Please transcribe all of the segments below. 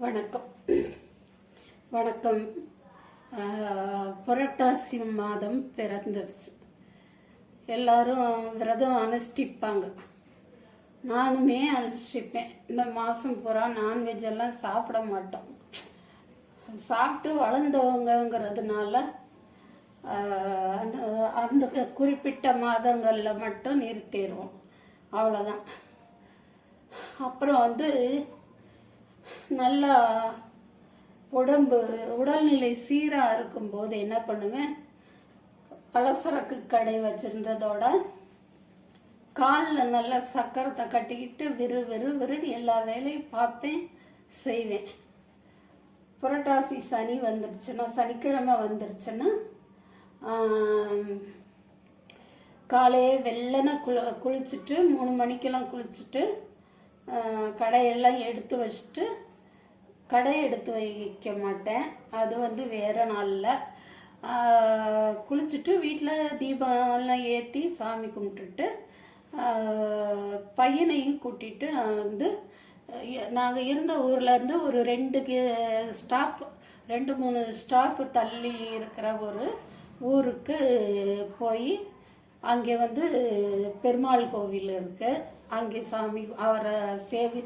வணக்கம். வணக்கம். புரட்டாசி மாதம் பிறந்துருச்சு எல்லாரும் விரதம் அனுஷ்டிப்பாங்க. நானுமே அனுஷ்டிப்பேன். இந்த மாதம் பூரா நான்வெஜ் எல்லாம் சாப்பிட மாட்டோம். சாப்பிட்டு வளர்ந்தவங்கங்கிறதுனால அந்த அந்த குறிப்பிட்ட மாதங்களில் மட்டும் நிறுத்திடுவோம் அவ்வளோதான் அப்புறம் வந்து நல்லா உடம்பு உடல்நிலை சீராக இருக்கும்போது என்ன பண்ணுவேன்? பலசரக்கு கடை வச்சுருந்ததோட காலில் நல்லா சக்கரத்தை கட்டிக்கிட்டு விறு விறு விறுன்னு எல்லா வேலையும் பார்ப்பேன் செய்வேன். புரட்டாசி சனி வந்துருச்சுன்னா சனிக்கிழமை வந்துருச்சுன்னா காலையே வெள்ளனை குளி குளிச்சுட்டு மூணு மணிக்கெல்லாம் குளிச்சுட்டு கடையெல்லாம் எடுத்து வச்சுட்டு கடை எடுத்து வைக்க மாட்டேன். அது வந்து வேறு நாளில். குளிச்சுட்டு வீட்டில் தீபம்லாம் ஏற்றி சாமி கும்பிட்டுட்டு பையனையும் கூட்டிட்டு நான் வந்து நாங்கள் இருந்த ஊர்லேருந்து ஒரு ரெண்டு ஸ்டாப் ரெண்டு மூணு ஸ்டாப் தள்ளி இருக்கிற ஒரு ஊருக்கு போய் அங்கே வந்து பெருமாள் கோவில் இருக்குது அங்கே சாமி அவரை சேவி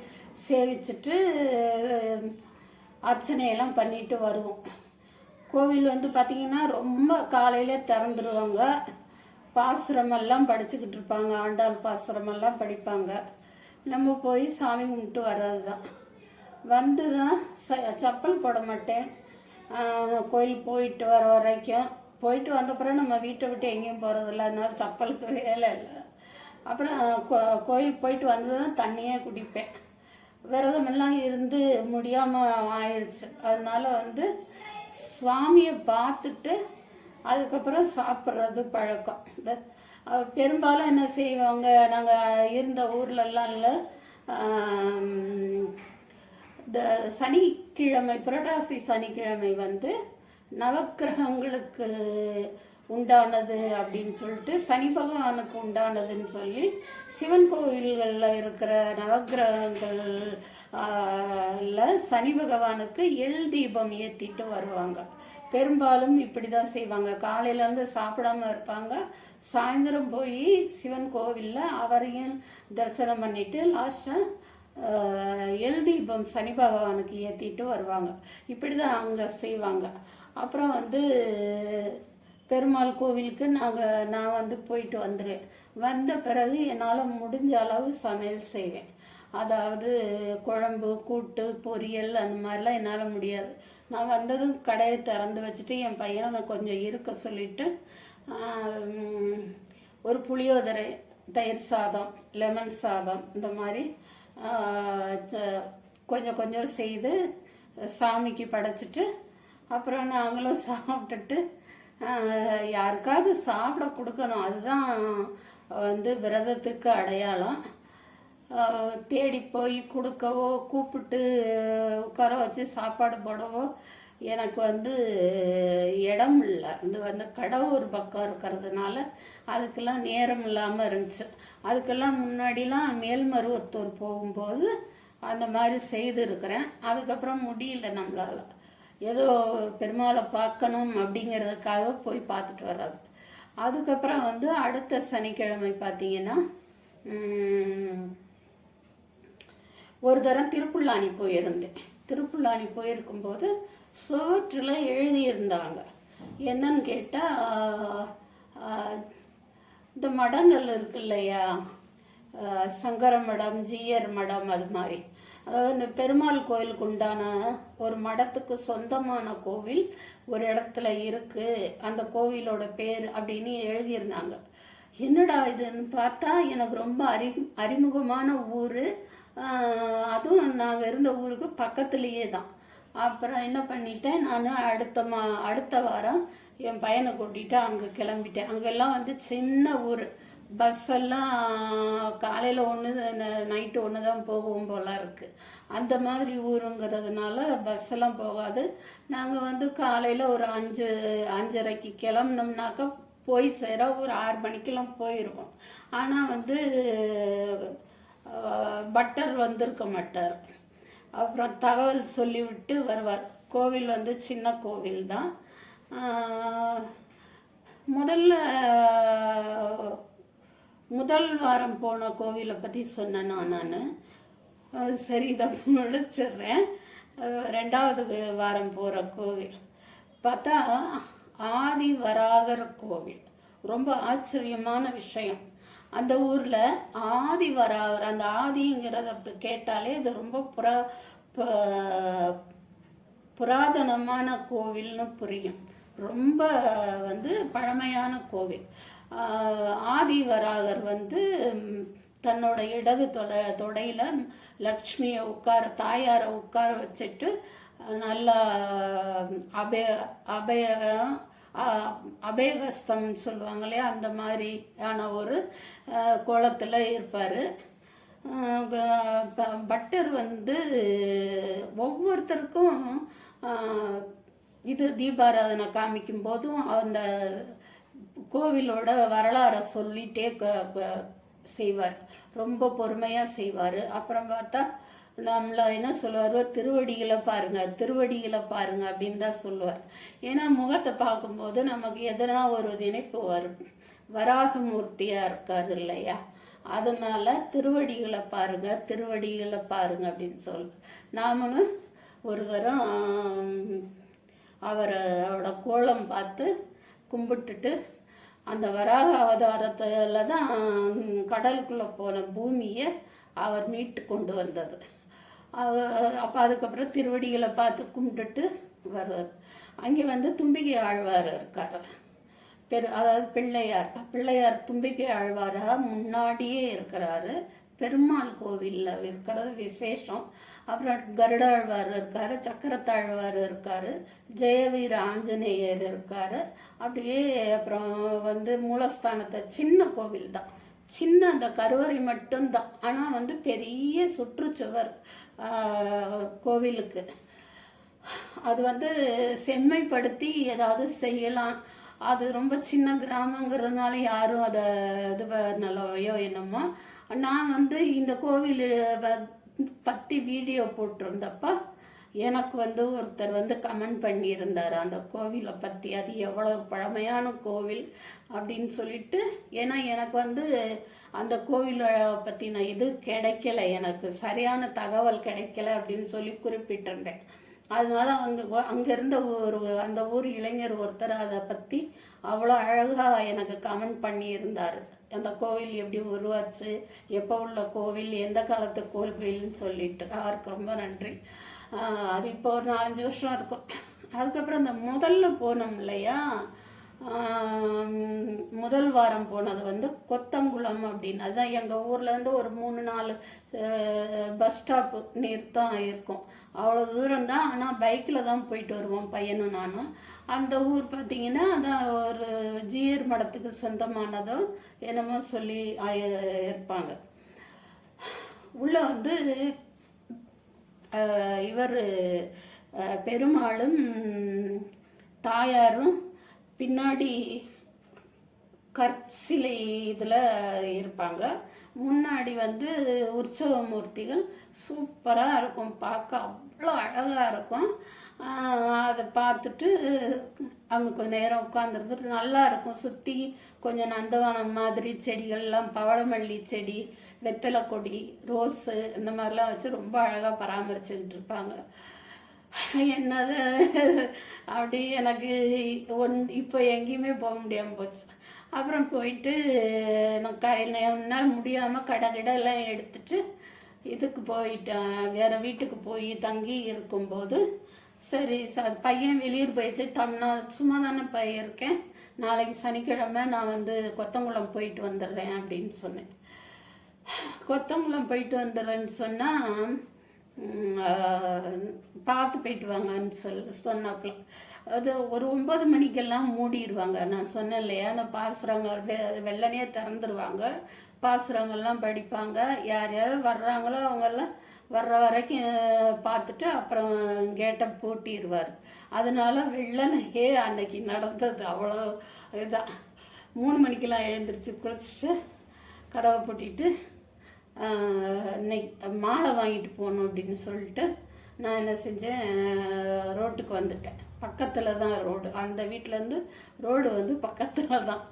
சேவிச்சுட்டு அர்ச்சனையெல்லாம் பண்ணிட்டு வருவோம். கோவில் வந்து பார்த்திங்கன்னா ரொம்ப காலையில் திறந்துருவாங்க. பாசுரமெல்லாம் படிச்சுக்கிட்டு இருப்பாங்க. ஆண்டாள் பாசுரமெல்லாம் படிப்பாங்க. நம்ம போய் சாமி கும்பிட்டு வர்றது தான் வந்து தான் ச- செப்பல் போட மாட்டேன். கோயில் போயிட்டு வர வரைக்கும். போயிட்டு வந்தப்புறம் நம்ம வீட்டை விட்டு எங்கேயும் போகிறதில்ல அதனால செப்பலுக்கு வேலை இல்லை. அப்புறம் கோ- கோயில் போயிட்டு வந்தது தான் தண்ணியே குடிப்பேன். விரதமெல்லாம் இருந்து முடியாமல் ஆயிடுச்சு அதனால வந்து சுவாமியை பார்த்துட்டு அதுக்கப்புறம் சாப்பிட்றது பழக்கம். இந்த பெரும்பாலும் என்ன செய்வாங்க நாங்கள் இருந்த ஊர்லெல்லாம் இல்லை இந்த சனிக்கிழமை புரட்டாசி சனிக்கிழமை வந்து நவக்கிரகங்களுக்கு உண்டானது அப்படின்னு சொல்லிட்டு சனி பகவானுக்கு உண்டானதுன்னு சொல்லி சிவன் கோவில்களில் இருக்கிற நவகிரகங்களில் சனி பகவானுக்கு எல் தீபம் ஏற்றிட்டு வருவாங்க. பெரும்பாலும் இப்படி தான் செய்வாங்க காலையிலேருந்து சாப்பிடாம இருப்பாங்க. சாயந்தரம் போய் சிவன் கோவிலில் அவரையும் தரிசனம் பண்ணிட்டு லாஸ்ட்டாக எல் தீபம் சனி பகவானுக்கு ஏற்றிட்டு வருவாங்க. இப்படி தான் அங்கே செய்வாங்க. அப்புறம் வந்து பெருமாள் கோவிலுக்கு நாங்கள் நான் வந்து போயிட்டு வந்துடுவேன் வந்த பிறகு என்னால் முடிஞ்ச அளவு சமையல் செய்வேன். அதாவது குழம்பு கூட்டு பொரியல் அந்த மாதிரிலாம் என்னால் முடியாது. நான் வந்ததும் கடையை திறந்து வச்சுட்டு என் பையனை நான் கொஞ்சம் இருக்க சொல்லிட்டு ஒரு புளியோதரை தயிர் சாதம் லெமன் சாதம் இந்த மாதிரி கொஞ்சம் கொஞ்சம் செய்து சாமிக்கு படைச்சிட்டு அப்புறம் நாங்களும் சாப்பிட்டுட்டு யாருக்காவது சாப்பிட கொடுக்கணும். அதுதான் வந்து விரதத்துக்கு அடையாளம். தேடி போய் கொடுக்கவோ கூப்பிட்டு உட்கார வச்சு சாப்பாடு போடவோ எனக்கு வந்து இடம் இல்லை. இது வந்து கடவுர் பக்கம் இருக்கிறதுனால அதுக்கெல்லாம் நேரம் இல்லாமல் இருந்துச்சு. அதுக்கெல்லாம் முன்னாடிலாம் மேல்மருவத்தூர் போகும்போது அந்த மாதிரி செய்திருக்கிறேன். அதுக்கப்புறம் முடியல நம்மளால். ஏதோ பெருமாளை பார்க்கணும் அப்படிங்கிறதுக்காக போய் பார்த்துட்டு வர்றது. அதுக்கப்புறம் வந்து அடுத்த சனிக்கிழமை பார்த்தீங்கன்னா ஒரு தரம் திருப்புல்லானி போயிருந்தேன். திருப்புல்லானி போயிருக்கும்போது சுவற்றில் எழுதியிருந்தாங்க. என்னன்னு கேட்டால் இந்த மடங்கள் இருக்கு இல்லையா? சங்கர மடம் ஜீயர் மடம் அது மாதிரி. அதாவது இந்த பெருமாள் கோயிலுக்கு உண்டான ஒரு மடத்துக்கு சொந்தமான கோவில் ஒரு இடத்துல இருக்குது அந்த கோவிலோட பேர் அப்படின்னு எழுதியிருந்தாங்க. என்னடா இதுன்னு பார்த்தா எனக்கு ரொம்ப அறி அறிமுகமான ஊர். அதுவும் நாங்கள் இருந்த ஊருக்கு பக்கத்துலேயே தான். அப்புறம் என்ன பண்ணிட்டேன் நான் அடுத்த மா அடுத்த வாரம் என் பையனை கூட்டிகிட்டு அங்கே கிளம்பிட்டேன். அங்கெல்லாம் வந்து சின்ன ஊர். பஸ் எல்லாம் காலையில் ஒன்று நைட்டு ஒன்று தான் போகும் போல இருக்குது அந்த மாதிரி ஊருங்கிறதுனால பஸ் எல்லாம் போகாது. நாங்கள் வந்து காலையில் ஒரு அஞ்சு அஞ்சரைக்கு கிளம்புனோம்னாக்கா போய் சேர ஒரு ஆறு மணிக்கெல்லாம் போயிடுவோம் ஆனால் வந்து பட்டர் வந்திருக்க மாட்டார். அப்புறம் தகவல் சொல்லிவிட்டு வருவார். கோவில் வந்து சின்ன கோவில் தான் முதல்ல முதல் வாரம் போன கோவிலை பற்றி சொன்னேன் நான் சரி இதை முடிச்சிடுறேன். ரெண்டாவது வாரம் போகிற கோவில். பார்த்தா ஆதி வராகர் கோவில். ரொம்ப ஆச்சரியமான விஷயம். அந்த ஊரில் ஆதி வராகர் அந்த ஆதிங்கிறத கேட்டாலே இது ரொம்ப புரா ப- புராதனமான கோவில்னு புரியும். ரொம்ப வந்து பழமையான கோவில். ஆதிவராகர் வந்து தன்னோட இடது தொட தொடையில் லக்ஷ்மியை உட்கார தாயாரை உட்கார வச்சுட்டு நல்லா அபய அபய அபயகஸ்தம் சொல்லுவாங்க இல்லையா? அந்த மாதிரியான ஒரு கோலத்தில் இருப்பார். பட்டர் வந்து ஒவ்வொருத்தருக்கும் இது தீபாராதனை காமிக்கும் போதும் அந்த கோவிலோட வரலாறை சொல்லிட்டே க- செய்வார். ரொம்ப பொறுமையாக செய்வார். அப்புறம் பார்த்தா நம்மள என்ன சொல்லுவார்? திருவடிகளை பாருங்க திருவடிகளை பாருங்க அப்படின்னு தான் சொல்லுவார். ஏன்னா முகத்தை பார்க்கும்போது நமக்கு எதனா ஒரு நினைப்பு வரும். வராகமூர்த்தியாக இருக்கார் இல்லையா? அதனால திருவடிகளை பாருங்க திருவடிகளை பாருங்க அப்படின்னு சொல்லு நாமளும் ஒரு தரம் அவரோட கோலம் பார்த்து கும்பிட்டுட்டு அந்த வராக அவதாரத்தில் தான் கடலுக்குள்ளே போன பூமியை அவர் மீட்டு கொண்டு வந்தது. அப்போ அதுக்கப்புறம் திருவடிகளை பார்த்து கும்பிட்டுட்டு வர்றார். அங்கே வந்து தும்பிகை ஆழ்வார் இருக்கார். பெரு அதாவது பிள்ளையார். பிள்ளையார் தும்பிக்கை ஆழ்வாராக முன்னாடியே இருக்கிறாரு. பெருமாள் கோவிலில் இருக்கிறது விசேஷம். அப்புறம் கருடாழ்வார் இருக்கார் சக்கரத்தாழ்வார் இருக்கார் ஜெயவீர ஆஞ்சநேயர் இருக்கார். அப்படியே அப்புறம் வந்து மூலஸ்தானத்தை சின்ன கோவில் தான். சின்ன அந்த கருவறை மட்டும்தான். ஆனால் வந்து பெரிய சுற்றுச்சுவர் கோவிலுக்கு. அது வந்து செம்மைப்படுத்தி ஏதாவது செய்யலாம். அது ரொம்ப சின்ன கிராமங்கிறதுனால யாரும் அதை இது நல்லவையோ என்னமோ. நான் வந்து இந்த கோவில் பற்றி வீடியோ போட்டிருந்தப்போ எனக்கு வந்து ஒருத்தர் வந்து கமெண்ட் பண்ணியிருந்தார். அந்த கோவிலை பற்றி அது எவ்வளோ பழமையான கோவில் அப்படின்னு சொல்லிட்டு ஏன்னா எனக்கு வந்து அந்த கோவிலை பற்றின இது கிடைக்கல. எனக்கு சரியான தகவல் கிடைக்கல அப்படின்னு சொல்லி குறிப்பிட்டிருந்தேன். அதனால அங்கே அங்கே இருந்த ஒரு அந்த ஊர் இளைஞர் ஒருத்தர் அதை பற்றி அவ்வளோ அழகாக எனக்கு கமெண்ட் பண்ணியிருந்தார். அந்த கோவில் எப்படி உருவாச்சு எப்போ உள்ள கோவில் எந்த காலத்து கோவில்னு சொல்லிட்டு. அவருக்கு ரொம்ப நன்றி. அது இப்போ ஒரு நாலஞ்சு வருஷம் இருக்கும். அதுக்கப்புறம் அந்த முதல்ல போனோம் இல்லையா? முதல் வாரம் போனது வந்து கொத்தங்குளம் அப்படின்னு. அதுதான் எங்கள் ஊர்லேருந்து ஒரு மூணு நாலு பஸ் ஸ்டாப்பு நிறுத்தம் இருக்கும் அவ்வளோ தூரம் தான். ஆனால் பைக்கில் தான் போயிட்டு வருவோம் பையனும் நானும். அந்த ஊர் பார்த்தீங்கன்னா அதான் ஒரு ஜீர் மடத்துக்கு சொந்தமானதோ என்னமோ சொல்லி இருப்பாங்க. உள்ளே வந்து இவர் பெருமாளும் தாயாரும் பின்னாடி கற்சிலை இதில் இருப்பாங்க. முன்னாடி வந்து உற்சவ மூர்த்திகள் சூப்பராக இருக்கும். பார்க்க அவ்வளோ அழகாக இருக்கும். அதை பார்த்துட்டு அங்கே கொஞ்சம் நேரம் உட்காந்துருந்து நல்லா இருக்கும். சுற்றி கொஞ்சம் நந்தவனம் மாதிரி செடிகள்லாம் பவளமல்லி செடி வெத்தலை கொடி ரோஸு இந்த மாதிரிலாம் வச்சு ரொம்ப அழகாக பராமரிச்சுக்கிட்டு இருப்பாங்க. என்னது? அப்படி எனக்கு ஒன் இப்போ எங்கேயுமே போக முடியாமல் போச்சு. அப்புறம் போயிட்டு நான் கடையில் என்னால் முடியாமல் கடை கடை எடுத்துட்டு இதுக்கு போயிட்டேன் வேறு வீட்டுக்கு போய் தங்கி இருக்கும்போது சரி ச பையன் வெளியூர் போயிடுச்சு. தம் நான் சும்மா தானே போயிருக்கேன் நாளைக்கு சனிக்கிழமை நான் வந்து கொத்தங்குளம் போயிட்டு வந்துடுறேன் அப்படின்னு சொன்னேன். கொத்தங்குளம் போயிட்டு வந்துடுறேன்னு சொன்னால் பார்த்து போயிட்டு வாங்கன்னு சொல் சொன்னாப்புல. அது ஒரு ஒன்பது மணிக்கெல்லாம் மூடிடுவாங்க நான் சொன்னேன் இல்லையா அந்த பாசுரங்க வெ வெள்ளனையே திறந்துருவாங்க. பாசுரங்கள்லாம் படிப்பாங்க. யார் யார் வர்றாங்களோ அவங்கெல்லாம் வர்ற வரைக்கும் பார்த்துட்டு அப்புறம் கேட்டை பூட்டிடுவார் அதனால வெள்ளனையே அன்னைக்கு நடந்தது அவ்வளோ இதான் மூணு மணிக்கெல்லாம் எழுந்திரிச்சு குளிச்சுட்டு கதவை பூட்டிட்டு இன்னைக்கு மாலை வாங்கிட்டு போகணும் அப்படின்னு சொல்லிட்டு நான் என்ன செஞ்சேன் ரோட்டுக்கு வந்துட்டேன். பக்கத்தில் தான் ரோடு. அந்த வீட்டிலேருந்து ரோடு வந்து பக்கத்தில் தான்.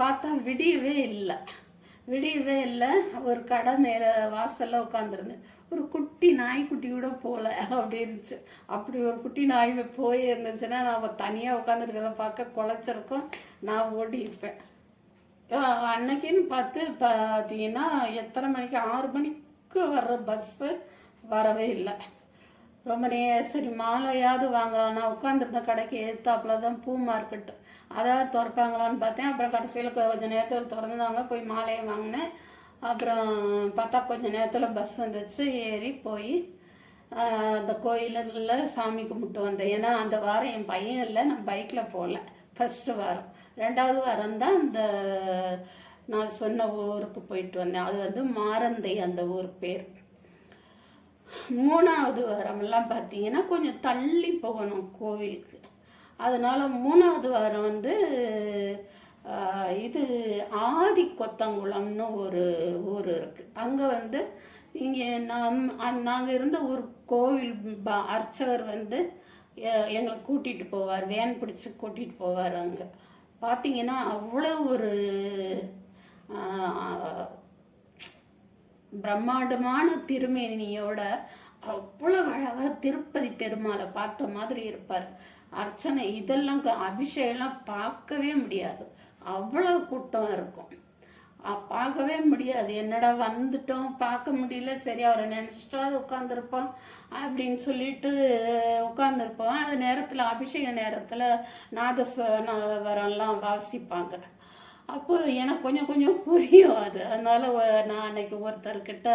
பார்த்தா விடியவே இல்லை. விடியவே இல்லை. ஒரு கடை மேலே வாசலில் உட்காந்துருந்தேன் ஒரு குட்டி நாய்க்குட்டி கூட போகல அப்படி இருந்துச்சு. அப்படி ஒரு குட்டி நாய் போய் இருந்துச்சுன்னா நான் தனியாக உட்காந்துருக்கிறத பார்க்க குலைச்சிருக்கோம் நான் ஓடி இருப்பேன். அன்னைக்குன்னு பார்த்து பார்த்தீங்கன்னா எத்தனை மணிக்கு? ஆறு மணிக்கு வர்ற பஸ்ஸு வரவே இல்லை. ரொம்ப நே சரி மாலையாவது வாங்கலாம் நான் உட்காந்துருந்த கடைக்கு ஏற்றாப்புல தான் பூ மார்க்கெட்டு அதாவது திறப்பாங்களான்னு பார்த்தேன். அப்புறம் கடைசியில் கொஞ்சம் நேரத்தில் திறந்தாங்க போய் மாலையை வாங்கினேன். அப்புறம் பார்த்தா கொஞ்சம் நேரத்தில் பஸ் வந்துச்சு ஏறி போய் அந்த கோயிலில் சாமி கும்பிட்டு வந்தேன். ஏன்னா அந்த வாரம் என் பையன் இல்லை. நான் பைக்கில் போகல. ஃபஸ்ட்டு வாரம். ரெண்டாவது வாரம் தான் அந்த நான் சொன்ன ஊருக்கு போயிட்டு வந்தேன். அது வந்து மாரந்தை அந்த ஊர் பேர். மூணாவது வாரமெல்லாம் பார்த்தீங்கன்னா கொஞ்சம் தள்ளி போகணும் கோவிலுக்கு. அதனால் மூணாவது வாரம் வந்து இது ஆதி கொத்தங்குளம்னு ஒரு ஊர் இருக்குது அங்கே வந்து இங்கே நம் நாங்கள் இருந்த ஒரு கோவில் ப- அர்ச்சகர் வந்து எ- எங்களை கூட்டிகிட்டு போவார். வேன் பிடிச்சி கூட்டிகிட்டு போவார் அங்கே. பார்த்தீங்கன்னா அவ்வளோ ஒரு பிரம்மாண்டமான திருமேனியோட அவ்வளோ அழகாக திருப்பதி பெருமாளை பார்த்த மாதிரி இருப்பார். அர்ச்சனை இதெல்லாம் க- அபிஷேகம்லாம் பார்க்கவே முடியாது. அவ்வளோ கூட்டம் இருக்கும். பார்க்கவே முடியாது. என்னடா வந்துட்டோம் பார்க்க முடியல. சரி அவரை நினச்சிட்டாவது உட்காந்துருப்போம் அப்படின்னு சொல்லிட்டு உட்காந்துருப்போம் அது நேரத்தில் அபிஷேக நேரத்தில் நாதஸ்வரம்லாம் வாசிப்பாங்க. அப்போ எனக்கு கொஞ்சம் கொஞ்சம் புரியும் அது. அதனால் நான் அன்னைக்கு ஒருத்தர்கிட்ட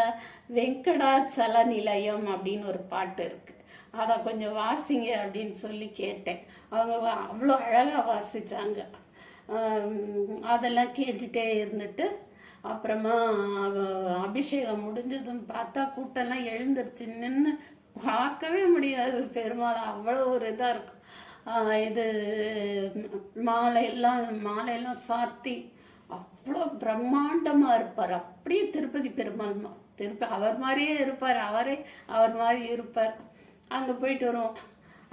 வெங்கடாச்சல நிலையம் அப்படின்னு ஒரு பாட்டு இருக்குது அதை கொஞ்சம் வாசிங்க அப்படின்னு சொல்லி கேட்டேன். அவங்க அவ்வளோ அழகாக வாசிச்சாங்க. அதெல்லாம் கேட்டுட்டே இருந்துட்டு அப்புறமா அபிஷேகம் முடிஞ்சதும் பார்த்தா கூட்டம்லாம் எழுந்துருச்சு நின்று பார்க்கவே முடியாது. பெருமாள் அவ்வளோ ஒரு இதாக இருக்கும் இது மாலையெல்லாம் மாலையெல்லாம் சாத்தி அவ்வளோ பிரம்மாண்டமாக இருப்பார். அப்படியே திருப்பதி பெருமாள் திருப்பி அவர் மாதிரியே இருப்பார். அவரே அவர் மாதிரி இருப்பார். அங்கே போயிட்டு வருவோம்.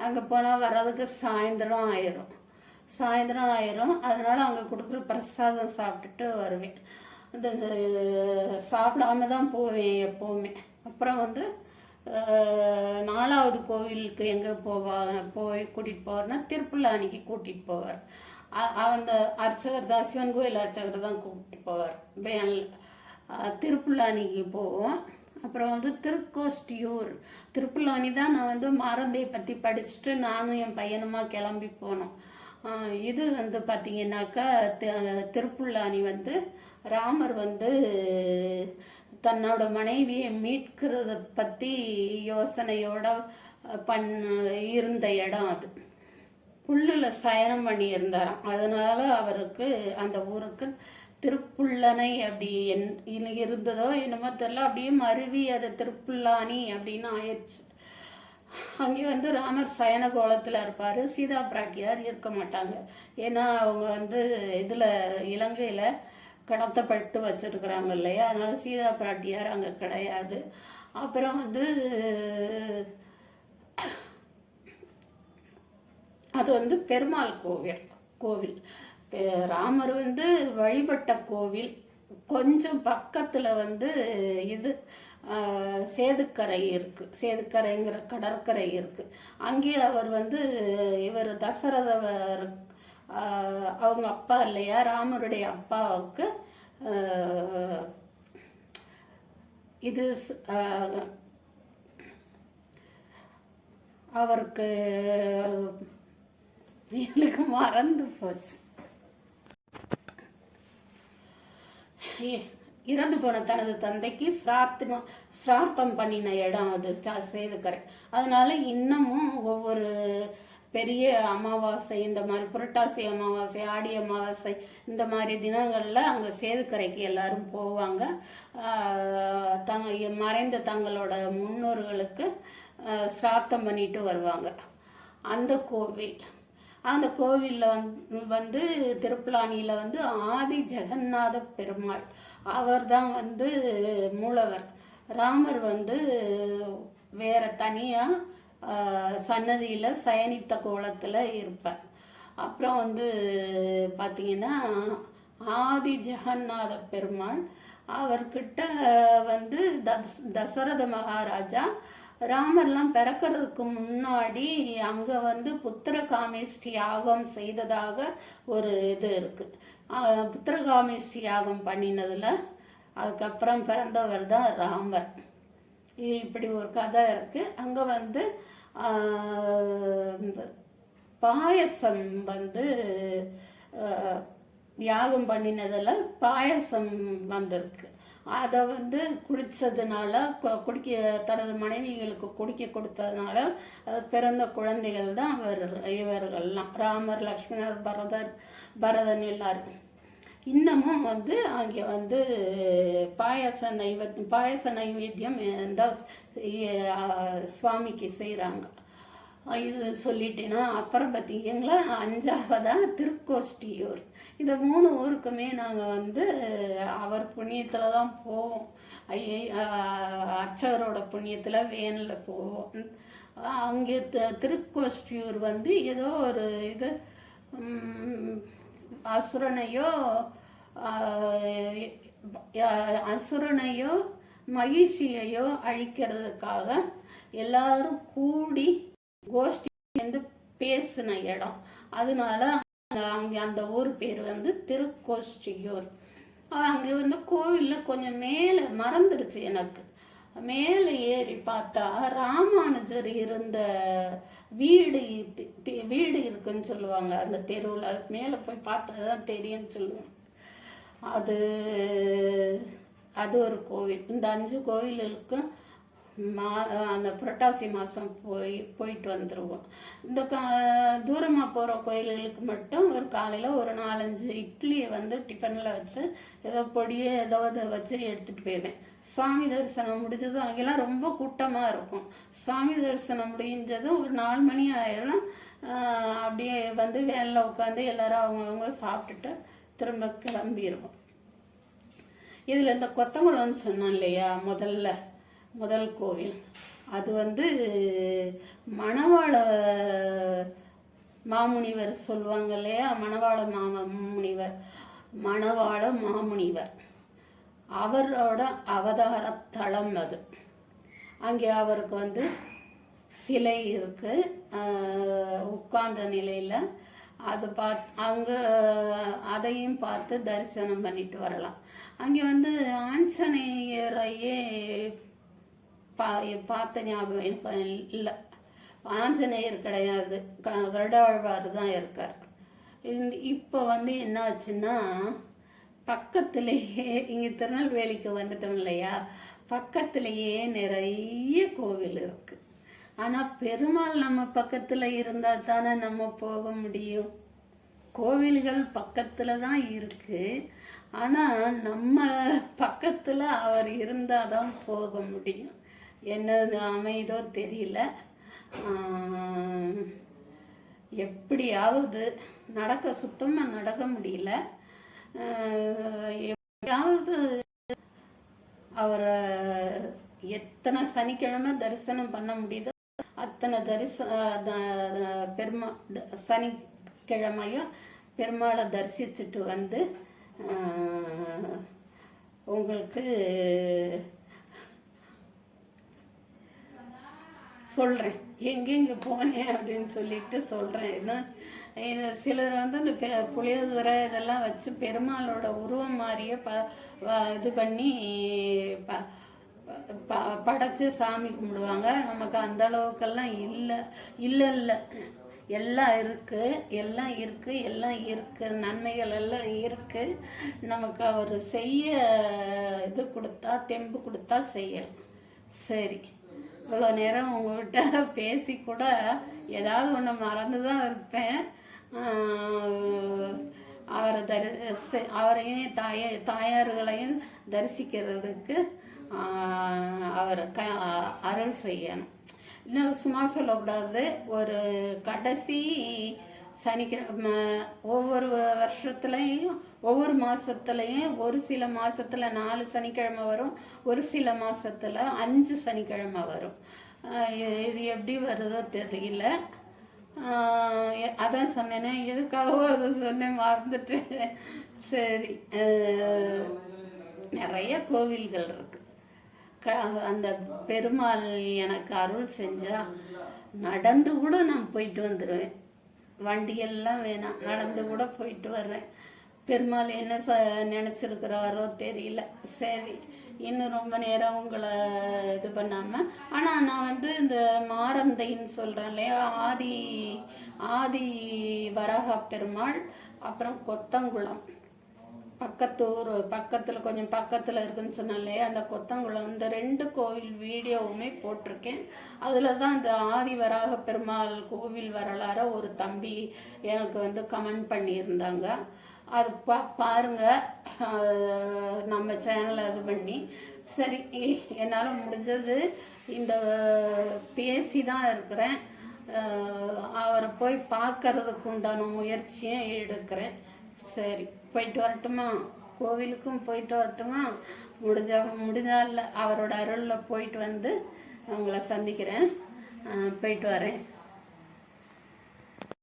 அங்கே போனால் வர்றதுக்கு சாயந்தரம் ஆயிரும். சாயந்தரம் ஆயிரும். அதனால அங்கே கொடுக்குற பிரசாதம் சாப்பிட்டுட்டு வருவேன். இந்த சாப்பிடாம தான் போவேன் எப்போவுமே. அப்புறம் வந்து நாலாவது கோவிலுக்கு எங்கே போவாங்க போய் கூட்டிகிட்டு போவார்னா அன்னைக்கு கூட்டிகிட்டு போவார். அந்த அர்ச்சகர் தான் சிவன் கோயில் அர்ச்சகர் தான் கூப்பிட்டு போவார். வேனில் திருப்புல்லானிக்கு போவோம். அப்புறம் வந்து திருக்கோஷ்டியூர். திருப்புல்லானி தான் நான் வந்து மாரந்தையை பற்றி படிச்சுட்டு நானும் என் பையனுமா கிளம்பி போனோம். இது வந்து பார்த்திங்கனாக்கா திருப்புல்லானி வந்து ராமர் வந்து தன்னோட மனைவியை மீட்கிறத பற்றி யோசனையோட பண் இருந்த இடம் அது. புல்லில் சயனம் பண்ணி இருந்தாராம் அதனால அவருக்கு அந்த ஊருக்கு திருப்புள்ளனை அப்படி என் இருந்ததோ என்னமோ தெரியல. அப்படியே மருவி அது திருப்புல்லானி அப்படின்னு ஆயிடுச்சு. அங்கே வந்து ராமர் சயன கோலத்தில் இருப்பார். சீதா பிராட்டியார் இருக்க மாட்டாங்க. ஏன்னா அவங்க வந்து இதில் இலங்கையில் கடத்தப்பட்டு வச்சுருக்குறாங்க இல்லையா? அதனால் சீதா பிராட்டியார் அங்கே கிடையாது. அப்புறம் வந்து அது வந்து பெருமாள் கோவில் கோவில். பெ- ராமர் வந்து வழிபட்ட கோவில். கொஞ்சம் பக்கத்தில் வந்து இது சேதுக்கரை இருக்குது சேதுக்கரைங்கிற கடற்கரை இருக்குது அங்கே அவர் வந்து இவர் தசரதவர் அவங்க அப்பா இல்லையா? ராமருடைய அப்பாவுக்கு இது அவருக்கு எனக்கு மறந்து போச்சு. ஏ- இறந்து போன தனது தந்தைக்கு சிரார்த்தம் சிரார்த்தம் பண்ணின இடம் அது சேதுக்கரை. அதனால இன்னமும் ஒவ்வொரு பெரிய அமாவாசை இந்த மாதிரி புரட்டாசி அமாவாசை ஆடி அமாவாசை இந்த மாதிரி தினங்களில் அங்கே சேதுக்கரைக்கு எல்லாரும் போவாங்க. தங்க மறைந்த தங்களோட முன்னோர்களுக்கு சிரார்த்தம் பண்ணிட்டு வருவாங்க. அந்த கோவில் அந்த கோவிலில் வந்து வந்து திருப்புலானியில் வந்து ஆதி ஜெகநாத பெருமாள். அவர் தான் வந்து மூலவர். ராமர் வந்து வேற தனியாக சன்னதியில் சயனித்த கோலத்தில் இருப்பார். அப்புறம் வந்து பார்த்தீங்கன்னா ஆதி ஜெகநாத பெருமாள். அவர்கிட்ட வந்து தஸ் தசரத மகாராஜா ராமர்லாம் பிறக்கிறதுக்கு முன்னாடி அங்கே வந்து புத்திர காமேஷ்டி யாகம் செய்ததாக ஒரு இது இருக்குது புத்திர காமேஷ்டி யாகம் பண்ணினதில் அதுக்கப்புறம் பிறந்தவர் தான் ராமர். இப்படி ஒரு கதை இருக்குது அங்கே வந்து இந்த பாயசம் வந்து யாகம் பண்ணினதில் பாயசம் வந்திருக்கு. அதை வந்து குடித்ததுனால குடிக்க தனது மனைவிகளுக்கு குடிக்க கொடுத்ததுனால பிறந்த குழந்தைகள் தான் அவர் இவர்கள்லாம். ராமர் லக்ஷ்மணர் பரதர் பரதன் எல்லாரும். இன்னமும் வந்து அங்கே வந்து பாயச நைவத் பாயச நைவேத்தியம் இந்த சுவாமிக்கு செய்கிறாங்க இது சொல்லிட்டேன்னா அப்புறம் பார்த்தீங்களா அஞ்சாவதா திருக்கோஷ்டியூர். இந்த மூணு ஊருக்குமே நாங்கள் வந்து அவர் புண்ணியத்தில் தான் போவோம் ஐய அர்ச்சகரோட புண்ணியத்தில் வேனில் போவோம். அங்கே திருக்கோஷ்டியூர் வந்து ஏதோ ஒரு இது அசுரனையோ அசுரனையோ மகிழ்ச்சியையோ அழிக்கிறதுக்காக எல்லாரும் கூடி கோஷ்டி வந்து பேசின இடம். அதனால அங்கே அந்த ஊர் பேர் வந்து திருக்கோஷ்டியூர். அங்கே வந்து கோவிலில் கொஞ்சம் மேலே மறந்துடுச்சு எனக்கு. மேலே ஏறி பார்த்தா ராமானுஜர் இருந்த வீடு வீடு இருக்குன்னு சொல்லுவாங்க. அந்த தெருவில் மேலே போய் பார்த்தா தான் தெரியும்னு சொல்லுவாங்க. அது அது ஒரு கோவில். இந்த அஞ்சு கோவிலுக்கும் மா அந்த புரட்டாசி மாதம் போய் போயிட்டு வந்துடுவோம் இந்த க தூரமாக போகிற கோயில்களுக்கு மட்டும் ஒரு காலையில் ஒரு நாலஞ்சு இட்லியை வந்து டிஃபனில் வச்சு ஏதோ பொடியே ஏதோ வச்சு எடுத்துகிட்டு போயிடுவேன் சுவாமி தரிசனம் முடிஞ்சதும் அங்கெல்லாம் ரொம்ப கூட்டமாக இருக்கும். சுவாமி தரிசனம் முடிஞ்சதும் ஒரு நாலு மணி ஆயிரும். அப்படியே வந்து வேனில் உட்காந்து எல்லாரும் அவங்கவுங்க சாப்பிட்டுட்டு திரும்ப கிளம்பிடுவோம் இதில் இந்த கொத்தங்குளம்னு சொன்னோம் இல்லையா முதல்ல? முதல் கோவில். அது வந்து மணவாள மாமுனிவர் சொல்லுவாங்க இல்லையா? மணவாள மாமுனிவர் மணவாள மாமுனிவர். அவரோட அவதார தளம் அது. அங்கே அவருக்கு வந்து சிலை இருக்கு. உட்கார்ந்த நிலையில் அது பார்த்து அங்கே அதையும் பார்த்து தரிசனம் பண்ணிட்டு வரலாம். அங்கே வந்து ஆஞ்சநேயரையே பா பார்த்த ஞாபகம் எனக்கு இல்லை. ஆஞ்சநேயர் கிடையாது. க- கருடாழ்வார் தான் இருக்கார். இப்போ வந்து என்ன ஆச்சுன்னா பக்கத்திலேயே இங்கே திருநெல்வேலிக்கு வந்துட்டோம் இல்லையா? பக்கத்திலேயே நிறைய கோவில் இருக்குது ஆனால் பெருமாள் நம்ம பக்கத்தில் இருந்தால் தானே நம்ம போக முடியும். கோவில்கள் பக்கத்தில் தான் இருக்குது ஆனால் நம்ம பக்கத்தில் அவர் இருந்தால் தான் போக முடியும். என்ன அமைதோ தெரியல. எப்படியாவது நடக்க சுத்தமாக நடக்க முடியல. எப்படியாவது அவரை எத்தனை சனிக்கிழமை தரிசனம் பண்ண முடியுதோ அத்தனை தரிச பெருமா சனிக்கிழமையும் பெருமாளை தரிசிச்சுட்டு வந்து உங்களுக்கு சொல்கிறேன் எங்கெங்கே போனேன் அப்படின்னு சொல்லிட்டு சொல்கிறேன் ஏன்னா சிலர் வந்து இந்த புளியோதரை இதெல்லாம் வச்சு பெருமாளோட உருவம் மாதிரியே ப இது பண்ணி ப ப படைச்சு சாமி கும்பிடுவாங்க. நமக்கு அந்த அளவுக்கெல்லாம் இல்லை இல்லை இல்லை. எல்லாம் இருக்கு எல்லாம் இருக்குது எல்லாம் இருக்குது நன்மைகள் எல்லாம் இருக்குது நமக்கு அவர் செய்ய இது கொடுத்தா தெம்பு கொடுத்தா செய்யலாம். சரி. இவ்வளோ நேரம் உங்கள்கிட்ட பேசி கூட ஏதாவது ஒன்று மறந்து தான் இருப்பேன். அவரை தரி அவரையும் தாய தாயார்களையும் தரிசிக்கிறதுக்கு அவர் க அருள் செய்யணும். இன்னும் சும்மா சொல்லக்கூடாது. ஒரு கடைசி சனிக்கிழமை ஒவ்வொரு வருஷத்துலையும் ஒவ்வொரு மாதத்துலையும் ஒரு சில மாதத்தில் நாலு சனிக்கிழமை வரும் ஒரு சில மாதத்தில் அஞ்சு சனிக்கிழமை வரும். இது எப்படி வருதோ தெரியல. அதான் சொன்னேனே எதுக்காகவோ அதை சொன்னேன் மறந்துட்டு சரி நிறைய கோவில்கள் இருக்கு. க- அந்த பெருமாள் எனக்கு அருள் செஞ்சா நடந்து கூட நான் போயிட்டு வந்துடுவேன் வண்டியெல்லாம் வேணாம். நடந்து கூட போயிட்டு வர்றேன். பெருமாள் என்ன ச நினச்சிருக்கிறாரோ தெரியல. சரி இன்னும் ரொம்ப நேரம் உங்களை இது பண்ணாமல் ஆனால் நான் வந்து இந்த மாரந்தைன்னு சொல்கிறேன் இல்லையா? ஆதி ஆதி வராக பெருமாள் அப்புறம் கொத்தங்குளம். பக்கத்து ஊர் பக்கத்தில் கொஞ்சம் பக்கத்தில் இருக்குன்னு சொன்னாலே அந்த கொத்தங்குளம் இந்த ரெண்டு கோவில் வீடியோவுமே போட்டிருக்கேன். அதில் தான் இந்த ஆதி வராக பெருமாள் கோவில் வரலாற ஒரு தம்பி எனக்கு வந்து கமெண்ட் பண்ணியிருந்தாங்க. அது பா பாருங்கள் நம்ம சேனலை இது பண்ணி. சரி என்னால் முடிஞ்சது இந்த பேசி தான் இருக்கிறேன் அவரை போய் பார்க்கறதுக்கு உண்டான முயற்சியும் எடுக்கிறேன். சரி. போயிட்டு வரட்டுமா? கோவிலுக்கும் போயிட்டு வரட்டுமா? முடிஞ்ச முடிஞ்சால அவரோட அருளில் போயிட்டு வந்து அவங்கள சந்திக்கிறேன். போயிட்டு வரேன்.